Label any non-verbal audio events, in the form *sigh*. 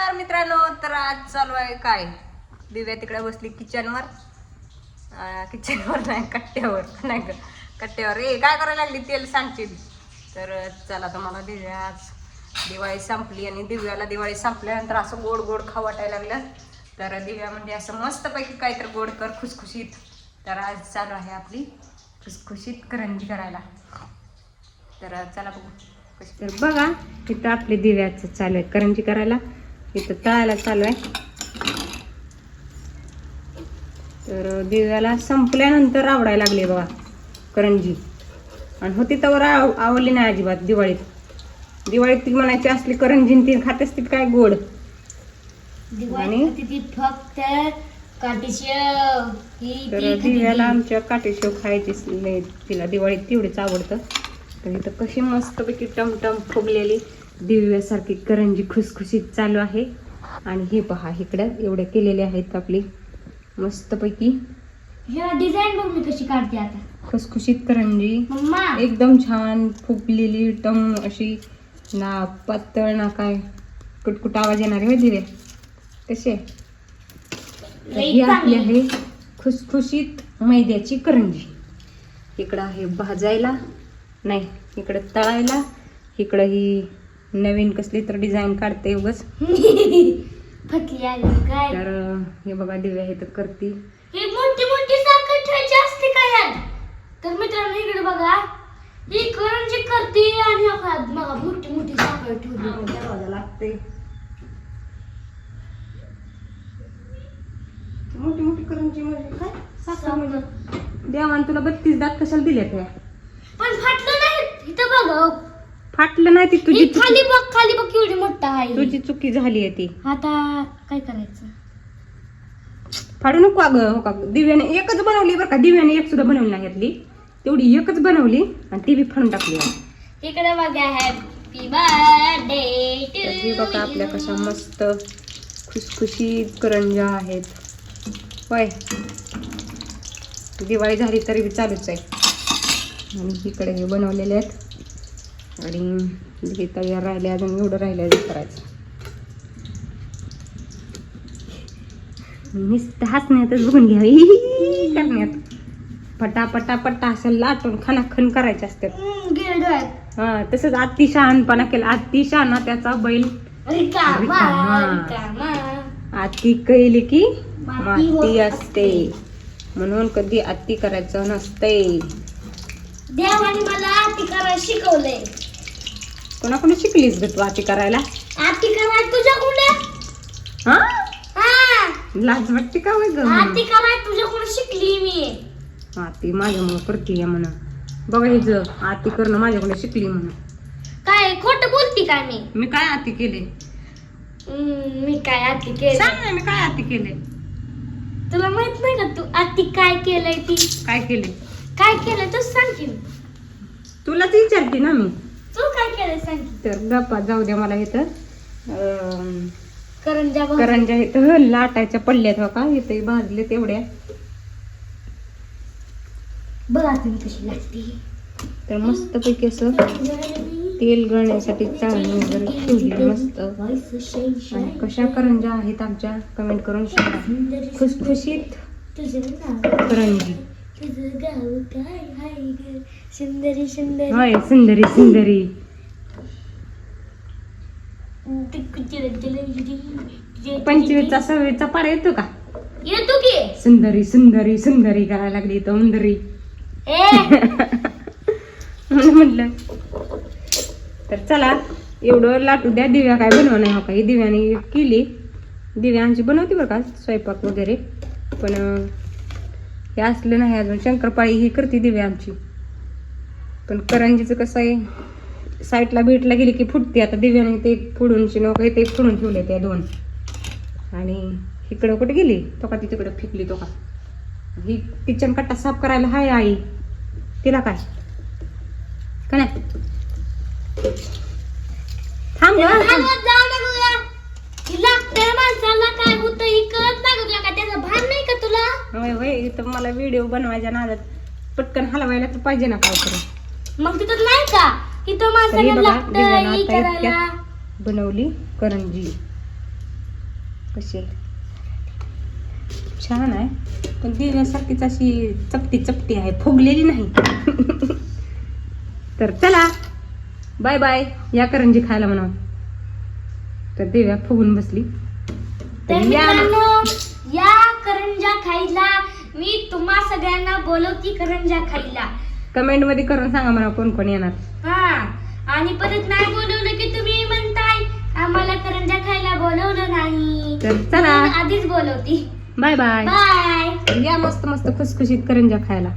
नमस्कार मित्रांनो तर आज चालू आहे काय? दिव्या तिकडे बसली किचनवर. किचनवर नाही कट्ट्यावर. नाही ग कट्ट्यावर. ए काय करायला लागली तेल सांगतील तर चला तुम्हाला दिव्या आज. दिवाळी संपली आणि दिव्याला दिवाळी संपल्यानंतर असं गोड गोड खाऊ वाटायला लागलं. तर दिव्या म्हणजे असं मस्तपैकी काहीतरी गोड कर खुसखुशीत. तर आज चालू आहे आपली खुसखुशीत करंजी करायला. तर चला बघू. कशी तर बघा तिथं आपली दिव्याचं चालू आहे करंजी करायला. इथं तळायला चालू आहे. तर दिव्याला संपल्यानंतर आवडायला लागली बघा करंजी. आणि होती तर आव आवडली नाही अजिबात दिवाळीत. दिवाळीत ती म्हणायची असली करंजी ती खात असतील काय गोड. आणि? ती फक्त तर ती दिव्याला. आमच्या काटेशेव खायची लय तिला दिवाळीत तेवढीच आवडतं. तर इथं कशी मस्तपैकी टमटम फुगलेली. दिव्यासारखी करंजी खुसखुशीत चालू आहे. आणि हे पहा इकडं एवढे केलेले आहेत आपली. मस्तपैकी. ह्या डिझाईन बघ मी कशी काढते आता. खुसखुशीत करंजी. मम्मा. एकदम छान फुगलेली टम अशी ना पातळ ना काय कुटकुट आवाज येणार आहे दिवे. कसे? ही आपली. आहे खुसखुशीत मैद्याची करंजी. इकडं आहे भाजायला. नाही इकडं तळायला. इकडं ही नवीन कसली तर डिझाईन काढते उगच. फटली आली काय? तर हे बघा दिव्या हे तर करती ही मोठी मोठी साखर ठेवायची असते काय यात? तर मित्रांनो इकडे बघा. ही करंजी करते आणि बघा बघा मोठी मोठी साखर ठेवली दरवाजा लागते. मोठी मोठी करंजी म्हणजे काय? साखर म्हणजे? देवान तुला बत्तीस दात कशाला दिल्या त्या पण फाटलं नाही इथं बघ फाटलं नाही ती तुझी खाली बघ खाली बघ केवढी मोठा आहे. तुझी चुकी झाली आहे ती. आता काय करायचं? फाडू नको अगं हो का? दिव्याने एकच बनवली बरं का? दिव्याने एक सुद्धा बनवली नाही यातली. तेवढी एकच बनवली आणि ती बी फाडून टाकली इकडे बघा हॅपी बर्थडे तर हे बघा आपल्या कशा मस्त खुसखुशीत करंजा आहेत. होय. दिवाळी झाली तरी बी चालूच आहे. आणि इकडे हे बनवलेले आहेत. आणि तयार राहिले अजून एवढं राहिलं करायचं. नुसतं हसण्यातच बघून घ्यावी करण्यात. पटा पटा पटा असं लाटून खनाखन करायचे असतात. हा तसंच अति शहाणपणा केला. अति शहाणा त्याचा बैल. अति कैली की माती असते. म्हणून कधी अति करायचं नसते देवाने मला आती करायला शिकवलंय. कोणाकडून शिकलीस ग तू अति करायला? आती करायला तुझ्याकडे हा? हा. लाज वाटते का वय ग आती करायला तुझ्याकडे शिकली मी? अति माझ्यामुळे करते म्हणून. बघा हे ज अति करणं माझ्याकडे शिकली म्हणून. काय खोट बोलती काय मी? मी काय अति केले? मी काय आती केलं? सांग ना मी काय अति केले? तुला माहीत नाही का तू आती काय केलंय ती? काय केले? काय केलं तू की. तुलाच विचारते ना मी. तू काय केलंय सांग की? तर गप्पा जाऊ द्या मला इथं. अं, करंजा बघ. करंजा इथं लाटायच्या पडल्यात हो का इथे भाजले तेवढ्या. बघा तुम्ही कशी लागते. तर मस्त पैकी असं तेल गळण्यासाठी चाळणी वगैरे ठेवली मस्त. आणि कशा करंजा आहेत आमच्या? कमेंट करून सांगा. खुसखुशीत तुझं नाव? करंजी. तुझं गाव काय हाय ग सुंदरी सुंदरी. होय सुंदरी सुंदरी पंचवीसचा सव्वीसचा पाडा येतो का? येतो की. सुंदरी सुंदरी सुंदरी करायला लागली तर उंदरी. ए. म्हणून म्हटलं तर चला एवढं लाटू द्या दिव्या काय बनवा नाही हो का? ही दिव्याने केली. दिव्या आमची बनवते बरं का? स्वयंपाक वगैरे. पण अं, हे असलं नाही अजून. शंकरपाळी ही करते दिव्या आमची. पण करंजीचं कसं आहे साईडला बीटला गेली की फुटते. आता दिव्याने ते फुडूनची शिनोक ते फुडून ठेवले त्या दोन. आणि इकडं कुठे गेली? तो का ती तिकडं फेकली तो का? ही किचन कट्टा साफ करायला हाय आई. तिला काय? का नाही? थांब गं, थांब. भांडवत जाऊ नको या. ही लागतंय माणसाला काय होतं ही कळत नाही का तुला का त्याचं भान नाही का तुला होय होय इथं मला व्हिडिओ बनवायच्या नादात. पटकन हलवायला तर पाहिजे ना काय मग तिथं नाही का? इथं तर माणसाला बघा लागतंय दिव्यानं ही आता करायला. इतक्यात बनवली करंजी. कशी? आहे छान आहे. पण दिव्यासारखीच अशी चपटी चपटी आहे फुगलेली नाही. *laughs* तर चला. Bye bye. या करंजी खायला म्हणा तर देव्या फुगून बसली. तर तर या. मित्रांनो मी तुम्हा सगळ्यांना बोलवती करंजा खायला. कमेंटमध्ये करून सांगा मला कोण कोण येणार. हा आणि परत नाही बोलवलं की तुम्ही म्हणताय आम्हाला करंजा खायला बोलवलं नाही. तर चला. म्हणून आधीच बोलवती. Bye bye. बाय. या मस्त मस्त खुसखुशीत करंजा खायला.